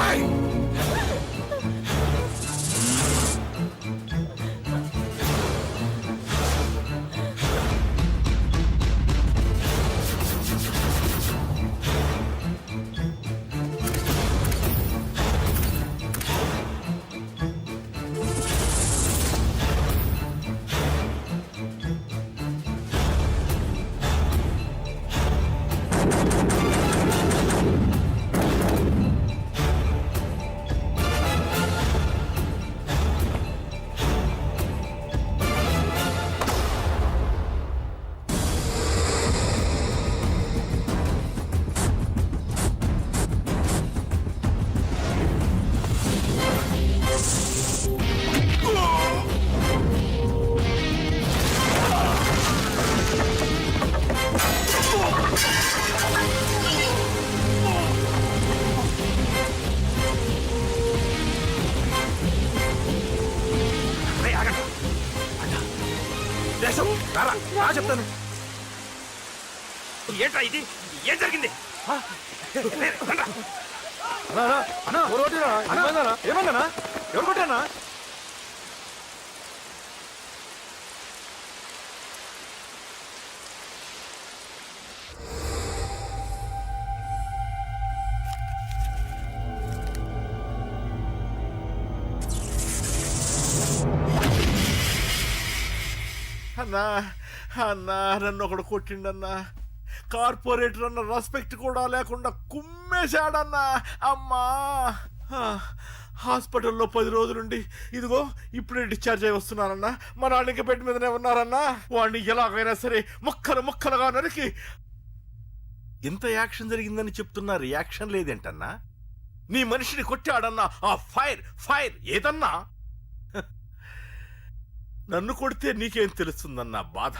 రేయ్, ఏమన్నా ఎవరు కొట్టానా? అన్నా అన్నా నన్ను ఒకడు కొట్టిండన్నా. కార్పొరేటర్ అన్న రెస్పెక్ట్ కూడా లేకుండా కుమ్మేశాడన్నా. అమ్మా. హాస్పిటల్లో పది రోజులుండి. ఇదిగో ఇప్పుడే డిశ్చార్జ్ అయి వస్తున్నానన్నా మా నాన్నకి బెడ్ మీదనే ఉన్నారన్నా. వాడిని ఎలాగైనా సరే ముక్కలు ముక్కలుగా నరికి. ఇంత యాక్షన్ జరిగిందని చెప్తున్నా రియాక్షన్ లేదేంటన్నా? నీ మనిషిని కొట్టాడన్నా. ఆ ఫైర్ ఫైర్ ఏదన్నా? నన్ను కొడితే నీకేం తెలుస్తుందన్న బాధ?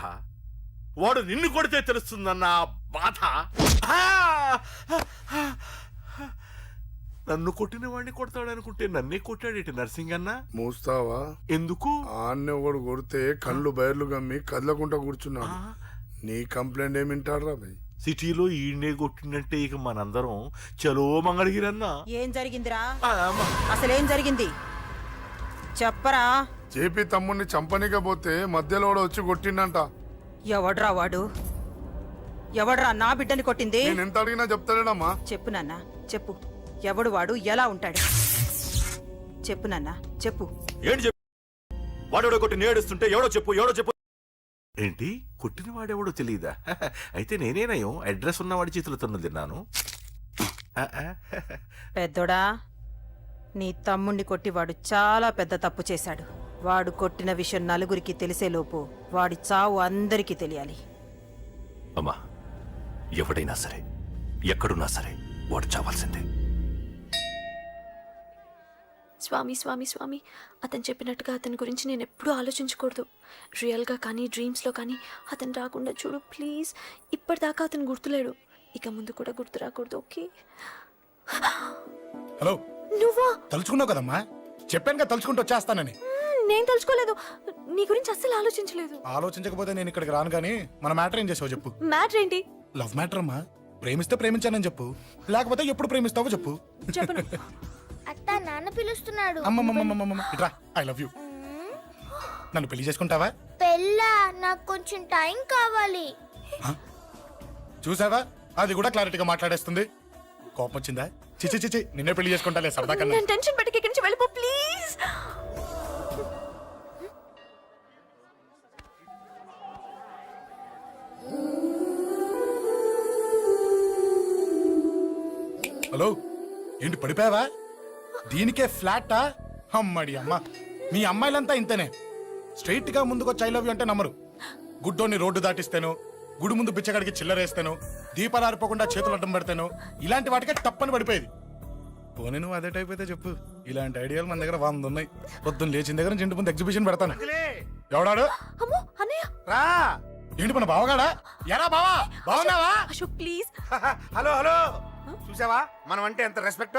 వాడు నిన్ను కొడితే తెలుస్తుందన్న బాధ? నన్ను కొట్టిన వాడిని కొడతాడనుకుంటే నన్నే కొట్టాడేటి నర్సింగన్న? మూస్తావా? ఎందుకు? ఆన్నే ఒకడు కొడితే కళ్ళు బయర్లు గమ్మి కదలకుండా కూర్చున్నాడు. నీ కంప్లైంట్ ఏమి వింటారా భయ్? సిటీలో ఈయనే కొట్టిందంటే ఇక మనందరం చలో మంగళగిరన్నా. ఏం జరిగిందిరా? ఆ, అమ్మ. అసలేం జరిగింది? చెప్పరా? జేపీ తమ్ముడిని చంపనీకపోతే మధ్యలో వాడు వచ్చి కొట్టిండంట. ఎవడ్రా వాడు? ఎవడ్రా నా బిడ్డని కొట్టింది? నేను ఎంత అడిగినా చెప్తాడేనమ్మా చెప్పు నాన్న చెప్పు. ఎవడు వాడు? ఎలా ఉంటాడు? చెప్పు నాన్న చెప్పు. ఏంటి చెప్పు? వాడెవడో కొట్టి నేడుస్తుంటే ఎవడో చెప్పు ఎవడో చెప్పు. ఏంటి? కొట్టిన వాడెవడో తెలియదా అయితే నేనేనయం అడ్రస్ ఉన్నవాడి చేతులు తన్ను తిన్నాను. పెద్దోడా నీ తమ్ముణ్ణి కొట్టి వాడు చాలా పెద్ద తప్పు చేశాడు. వాడు కొట్టిన విషయం నలుగురికి తెలిసేలోపు వాడి చావు అందరికీ తెలియాలి. అమ్మా ఎవడైనా సరే ఎక్కడున్నా సరే వాడు చావాల్సిందే. స్వామి స్వామి స్వామి. అతను చెప్పినట్టుగా అతని గురించి నేను ఎప్పుడూ ఆలోచించకూడదు. రియల్గా కానీ డ్రీమ్స్లో కానీ అతను రాకుండా చూడు ప్లీజ్. ఇప్పటిదాకా అతను గుర్తులేడు. ఇక ముందు కూడా గుర్తు రాకూడదు ఓకే? హలో. నువ్వా? తలుచుకున్నావు కదమ్మా? చెప్పాను కదా తలుచుకుంటూ వచ్చేస్తానని. నేను తలుచుకోలేదు. నీ గురించి అస్సలు ఆలోచించలేదు. ఆలోచించకపోతే నేను ఇక్కడికి రాను కానీ మన మ్యాటర్ ఏం చేసావు చెప్పు. మ్యాటర్ ఏంటి? లవ్ మ్యాటర్ అమ్మా ప్రేమిస్తే ప్రేమించానని చెప్పు. లేకపోతే ఎప్పుడు ప్రేమిస్తావో చెప్పు. చెప్పను. నాన్న పిలుస్తున్నాడు. అమ్మమ్మమ్మమ్మమ్మ ఐ లవ్ యూ నన్ను పెళ్ళి చేసుకుంటావా? పెళ్ళా? నాకు కొంచెం టైం కావాలి. చూసావా? అది కూడా క్లారిటీగా మాట్లాడేస్తుంది. కోపం వచ్చిందా? చిచి చిచి నిన్నే పెళ్ళి చేసుకుంటాలే సరదా కన్నా. నేను టెన్షన్ పెట్టి ఇక్కడి నుంచి వెళ్ళిపో ప్లీజ్. హలో? ఏంటి పడిపోయావా? దీనికే ఫ్లాటా? అమ్మడి అమ్మ. మీ అమ్మాయిలంతా ఇంతనే. స్ట్రైట్గా ముందుకొచ్చి ఐ లవ్ యూ అంటే నమ్మరు. గుడ్డోని రోడ్డు దాటిస్తాను గుడి ముందు బిచ్చగాడికి చిల్లరేస్తాను దీపాలు ఆరిపోకుండా చేతులు అడ్డం పెడతాను ఇలాంటి వాటికే తప్పని పడిపోయేది. పోనీ నువ్వు అదే టైప్ అయితే చెప్పు. ఇలాంటి ఐడియాలు మన దగ్గర వంద ఉన్నాయి పొద్దున్న లేచిన దగ్గర నుంచి ఇంటి ముందు ఎగ్జిబిషన్ పెడతాను. ఎవడాడు? అమ్మో అన్నయ్య. రా. ఏంటి మన బావగాడా? ఎరా బావా? బావున్నావా అశోక్ ప్లీజ్ హలో హలో. చూసావా? మనం అంటే ఎంత రెస్పెక్ట్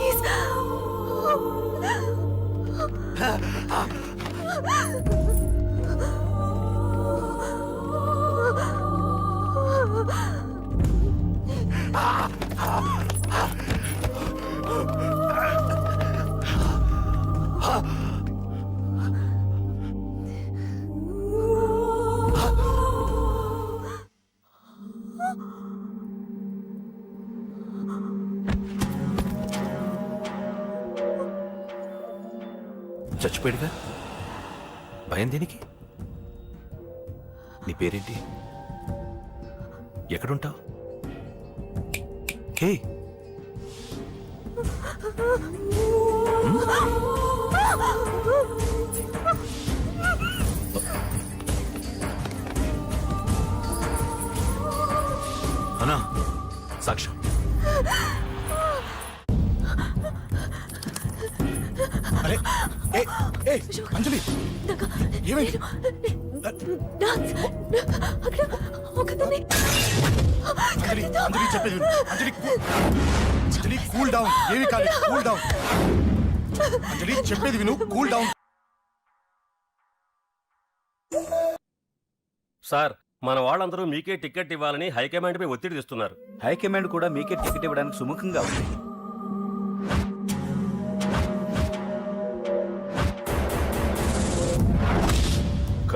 please. Oh. చచ్చిపోయాడుగా భయం దేనికి? నీ పేరేంటి? ఎక్కడుంటావు? హే! అనా సాక్ష్యం అరే ఏ ఏ అంజలి. ఏమైంది? అక్కడ అంజలి అంజలి చెప్పేది విను. అంజలి కూ- అంజలి కూల్ డౌన్ ఏమి కాలేదు కూల్ డౌన్ అంజలి చెప్పేది విను. కూల్ డౌన్ సార్ మన వాళ్ళందరూ మీకే టికెట్ ఇవ్వాలని హైకమాండ్ పై ఒత్తిడి తెస్తున్నారు. హైకమాండ్ కూడా మీకే టికెట్ ఇవ్వడానికి సుముఖంగా ఉంది.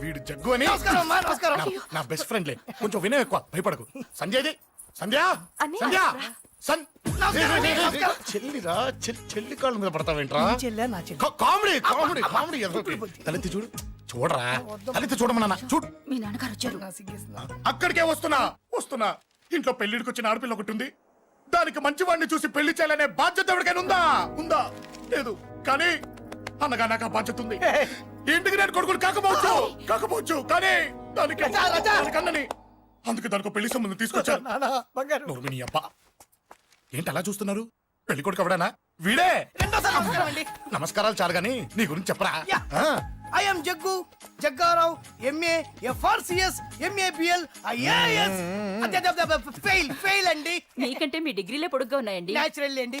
వీడు జగ్గు అని. నమస్కారం అమ్మా నమస్కారం. నా- నా బెస్ట్ ఫ్రెండ్లే కొంచెం వినయం ఎక్కువ భయపడకు. సంధ్యది సంధ్య అన్నయ్య, సంధ్య. చెల్లిరా చెల్లి చెల్లి కాళ్ళ మీద పడతావేంట్రా? కా- కామెడీ కామెడీ కామెడీ. తలెత్తి చూడు. చూడరా? తలెత్తి చూడమన్నా చూడు. మీ నాన్నగారు వచ్చారు. అక్కడికే వస్తున్నా. వస్తున్నా. ఇంట్లో పెళ్ళిడికి వచ్చిన ఆడపిల్ల ఒకటి ఉంది. దానికి మంచి వాడిని చూసి పెళ్ళి చేయాలనే బాధ్యత ఎవరికైనా ఉందా? ఉందా? లేదు. కానీ అన్నగా నాకు ఆ బాధ్యత ఉంది. ఇంటికి నేను కొడుకుని కాకపోవచ్చు. కాకపోవచ్చు కానీ దానికి దానికి అన్నని అందుకే దానికి పెళ్ళి సంబంధం తీసుకొచ్చాను. నోర్మిని అబ్బ. ఏంటి అలా చూస్తున్నారు? పెళ్ళి కొడుకు ఎవడానా? వీడే. నమస్కారాలు చాలు గాని నీ గురించి చెప్పరా? ఆ, I'm Jaggu Jaggarao MA FRCS MA BL IAS fail fail అండి. నీకంటే మీ డిగ్రీలే పొడుగ్గా ఉన్నాయండి. న్యాచురల్ అండి.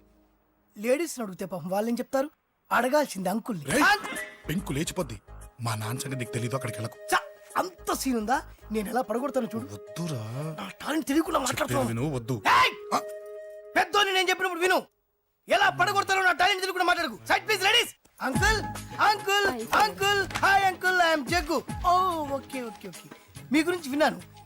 లేడీస్ అడిగితే పాపం వాళ్ళేం చెప్తారు? అడగాల్సింది అంకుల్ రేయ్, పెంకు లేచిపోద్ది. మా నాన్న సంగతి నీకు తెలీదు అక్కడికి వెళ్ళకు. అంత సీన్ ఉందా? నేను ఎలా పడగొడతాను చూడు. వద్దురా. నా టాలెంట్ తెలియకుండా మాట్లాడుతున్నాను విను వద్దు. ఏయ్! పెద్దోని నేను చెప్పినప్పుడు విను. ఎలా పడగొడతారో నా టాలెంట్ తెలియకుండా మాట్లాడకు. Side please ladies uncle uncle uncle hi uncle I'm Jaggu oh okay okay okay మీ గురించి విన్నాను.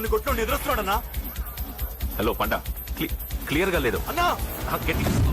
నన్ను కొట్టు ఎదురొస్తున్నాడన్నా హలో పండ. క్లియర్గా లేదు. అన్నా! గట్టి